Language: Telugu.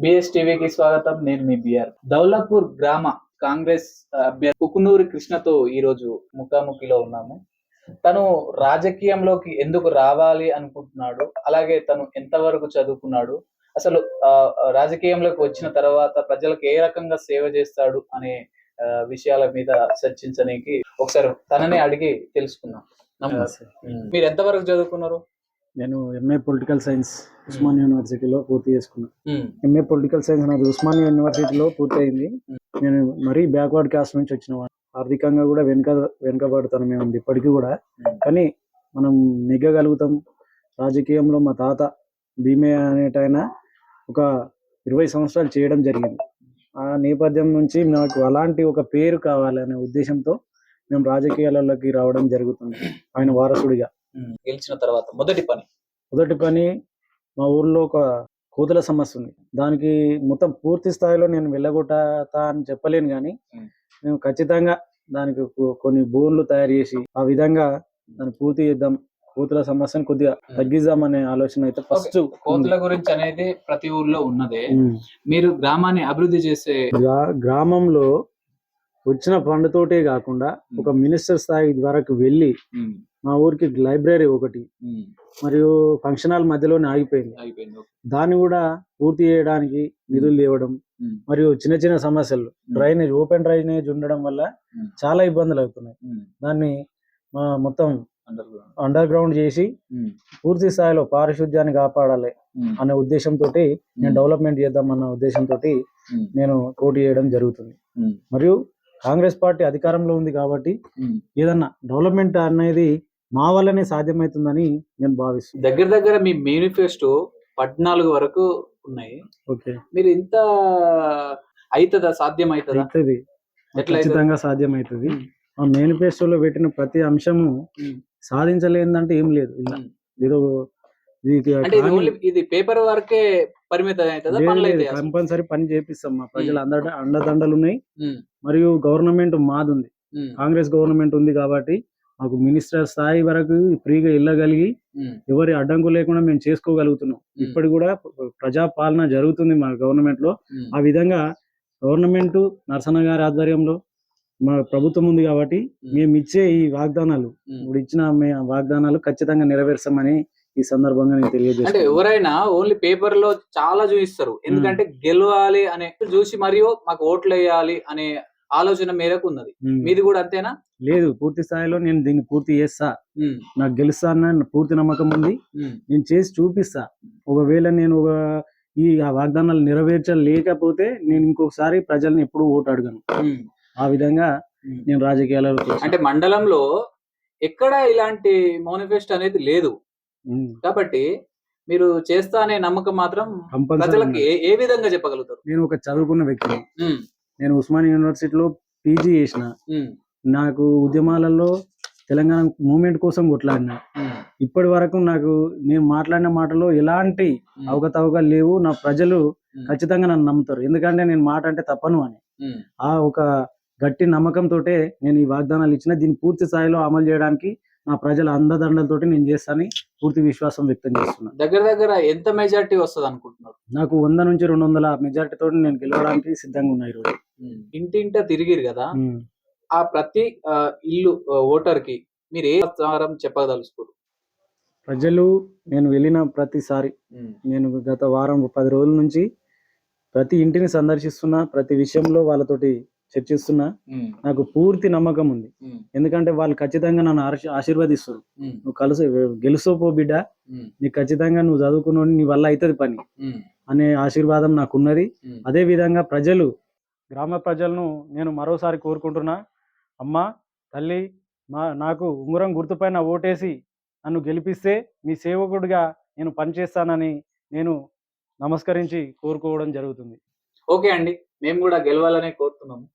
బిఎస్ టీవీకి స్వాగతం. నేను మీ బిఆర్ దౌలాపూర్ గ్రామ కాంగ్రెస్ అభ్యర్థి కుకునూరి కృష్ణతో ఈ రోజు ముఖాముఖిలో ఉన్నాము. తను రాజకీయంలోకి ఎందుకు రావాలి అనుకుంటున్నాడు? అలాగే తను ఎంతవరకు చదువుకున్నాడు? అసలు ఆ, రాజకీయంలోకి వచ్చిన తర్వాత ప్రజలకు ఏ రకంగా సేవ చేస్తాడు అనే విషయాల మీద చర్చించడానికి ఒకసారి తననే అడిగి తెలుసుకుందాం. నమస్తే. మీరు ఎంతవరకు చదువుకున్నారు? నేను ఎంఏ పొలిటికల్ సైన్స్ ఉస్మాన్ యూనివర్సిటీలో పూర్తి చేసుకున్నాను ఉమ్, ఎంఏ పొలిటికల్ సైన్స్ నాది ఉస్మాన్ యూనివర్సిటీలో పూర్తి అయింది నేను మరీ బ్యాక్వర్డ్ కాస్ట్ నుంచి వచ్చిన. ఆర్థికంగా కూడా వెనుక వెనుకబడుతాను మేము ఉంది ఇప్పటికీ కూడా. కానీ మనం నెగ్గగలుగుతాం రాజకీయంలో మా తాత భీమే అనేటైనా ఒక ఇరవై సంవత్సరాలు చేయడం జరిగింది. ఆ నేపథ్యం నుంచి నాకు అలాంటి ఒక పేరు కావాలనే ఉద్దేశంతో మేము రాజకీయాలలోకి రావడం జరుగుతుంది. ఆయన వారసుడిగా. ఉమ్, గెలిచిన తర్వాత మొదటి పని? మొదటి పని మా ఊర్లో ఒక కోతుల సమస్య ఉంది. దానికి మొత్తం పూర్తి స్థాయిలో నేను వెళ్ళగొట్టా అని చెప్పలేను కానీ మ్మ్. ఖచ్చితంగా దానికి కొన్ని బోన్లు తయారు చేసి ఆ విధంగా దాన్ని పూర్తి చేద్దాం కోతుల సమస్యను కొద్దిగా తగ్గిద్దాం అనే ఆలోచన అయితే ఫస్ట్ కోతుల గురించి అనేది ప్రతి ఊర్లో ఉన్నదే. మీరు గ్రామాన్ని అభివృద్ధి చేసే గ్రామంలో వచ్చిన ఫండ్తోటే కాకుండా ఒక మినిస్టర్ స్థాయి వరకు వెళ్ళి మా ఊరికి లైబ్రరీ ఒకటి. మరియు ఫంక్షన్ హాల్ మధ్యలోనే ఆగిపోయింది. దాన్ని కూడా పూర్తి చేయడానికి నిధులు ఇవ్వడం మరియు చిన్న చిన్న సమస్యలు డ్రైనేజ్ ఓపెన్ డ్రైనేజ్ ఉండడం వల్ల చాలా ఇబ్బందులు అవుతున్నాయి. దాన్ని మా మొత్తం. అండర్ గ్రౌండ్ చేసి పూర్తి స్థాయిలో పారిశుద్ధ్యాన్ని కాపాడాలి అనే ఉద్దేశంతో నేను డెవలప్మెంట్ చేద్దాం అన్న ఉద్దేశంతో నేను పోటీ చేయడం జరుగుతుంది. మరియు కాంగ్రెస్ పార్టీ అధికారంలో ఉంది కాబట్టి. ఏదన్నా డెవలప్మెంట్ అనేది మా వల్లనే సాధ్యమవుతుందని నేను భావిస్తున్నాను దగ్గర దగ్గర మీ మేనిఫెస్టో పద్నాలుగు వరకు ఉన్నాయి. ఓకే. మీరు ఇంత అవుతుందా సాధ్యం అవుతుందా అవుతుంది ఎట్లా అవుతుంది? ఖచ్చితంగా ఆ మేనిఫెస్టోలో పెట్టిన ప్రతి అంశము సాధించలేదంటే ఏం లేదు. ఇలా. ఏదో ఇది పేపర్ వరకే పరిమితం కంపల్సరీ పని చేపిస్తాం మా ప్రజలు. అందరి అండదండలు ఉన్నాయి. మరియు గవర్నమెంట్ మాది ఉంది కాంగ్రెస్ గవర్నమెంట్ ఉంది కాబట్టి మాకు మినిస్టర్ స్థాయి వరకు ఫ్రీగా వెళ్ళగలిగి ఎవరి అడ్డంకు లేకుండా మేము చేసుకోగలుగుతున్నాం. ఇప్పటి కూడా ప్రజా పాలన జరుగుతుంది మా గవర్నమెంట్లో ఆ విధంగా గవర్నమెంట్ నరసన్న గారి ఆధ్వర్యంలో మా ప్రభుత్వం ఉంది కాబట్టి మేము. ఇచ్చే ఈ వాగ్దానాలు. ఇప్పుడు ఇచ్చిన వాగ్దానాలు ఖచ్చితంగా నెరవేర్చామని ఈ సందర్భంగా నేను అంటే తెలియజేస్తాను ఎవరైనా ఓన్లీ పేపర్లో చాలా చూపిస్తారు. ఎందుకంటే గెలవాలి అనే చూసి మరియు మాకు ఓట్లు వేయాలి అనే ఆలోచన మేరకు ఉన్నది. మీది కూడా అంతేనా? లేదు పూర్తి స్థాయిలో నేను దీన్ని పూర్తి చేస్తా. నాకు గెలుస్తానని పూర్తి నమ్మకం ఉంది. నేను చేసి చూపిస్తా. ఒకవేళ నేను ఒక ఈ వాగ్దానాలు నెరవేర్చలేకపోతే నేను ఇంకొకసారి ప్రజల్ని ఎప్పుడు ఓటు అడగను. ఆ విధంగా. నేను రాజకీయాలలో. అంటే మండలంలో ఎక్కడ ఇలాంటి మేనిఫెస్టో అనేది లేదు. ఉమ్. కాబట్టి మీరు చేస్తా అనే నమ్మకం మాత్రం కంపల్సరీ ప్రజలకు. ఏ- ఏ విధంగా చెప్పగలుగుతారు? నేను ఒక చదువుకున్న వ్యక్తిని. ఉమ్, నేను ఉస్మానియా యూనివర్సిటీలో పీజీ చేసిన. ఉమ్, నాకు ఉద్యమాలలో తెలంగాణ మూమెంట్ కోసం కొట్లాడిన. ఉమ్, ఇప్పటి వరకు నాకు నేను మాట్లాడిన మాటలో ఎలాంటి ఉమ్, అవకతవకలు లేవు. నా ప్రజలు ఉమ్, ఖచ్చితంగా నన్ను నమ్ముతారు. ఎందుకంటే నేను మాట అంటే తప్పను అని. ఉమ్, ఆ ఒక గట్టి నమ్మకంతో నేను ఈ వాగ్దానాలు ఇచ్చిన. దీన్ని పూర్తి స్థాయిలో అమలు చేయడానికి నా ప్రజల అండదండలతోటి నేను చేస్తానని పూర్తి విశ్వాసం వ్యక్తం చేస్తున్నాను దగ్గర దగ్గర ఎంత మెజారిటీ వస్తుంది అనుకుంటున్నారు? నాకు వంద నుంచి రెండు వందల మెజార్టీ తోటి నేను గెలవడానికి సిద్ధంగా ఉన్నా ఈరోజు. ఇంటింట తిరిగిరు కదా. ఆ ప్రతి ఇల్లు ఓటర్కి మీరు ఏ సమాచారం చెప్పదలుచుకోరు? ప్రజలు నేను వెళ్ళిన ప్రతిసారి నేను గత వారం పది రోజుల నుంచి ప్రతి ఇంటిని సందర్శిస్తున్నా ప్రతి విషయంలో వాళ్ళతోటి చర్చిస్తున్నా నాకు పూర్తి నమ్మకం ఉంది. ఎందుకంటే వాళ్ళు ఖచ్చితంగా నన్ను ఆశీ- ఆశీర్వదిస్తారు. నువ్వు కలిసి గెలుసో పో బిడ్డ. నీకు ఖచ్చితంగా నువ్వు చదువుకున్నోని నీ వల్ల అవుతుంది పని. అనే ఆశీర్వాదం నాకు ఉన్నది అదే విధంగా ప్రజలు గ్రామ ప్రజలను నేను మరోసారి కోరుకుంటున్నా. అమ్మా తల్లి మా నాకు ఉంగరం గుర్తుపైన ఓటేసి నన్ను గెలిపిస్తే మీ సేవకుడిగా నేను పనిచేస్తానని నేను నమస్కరించి కోరుకోవడం జరుగుతుంది. ఓకే అండి. మేము కూడా గెలవాలనే కోరుతున్నాము.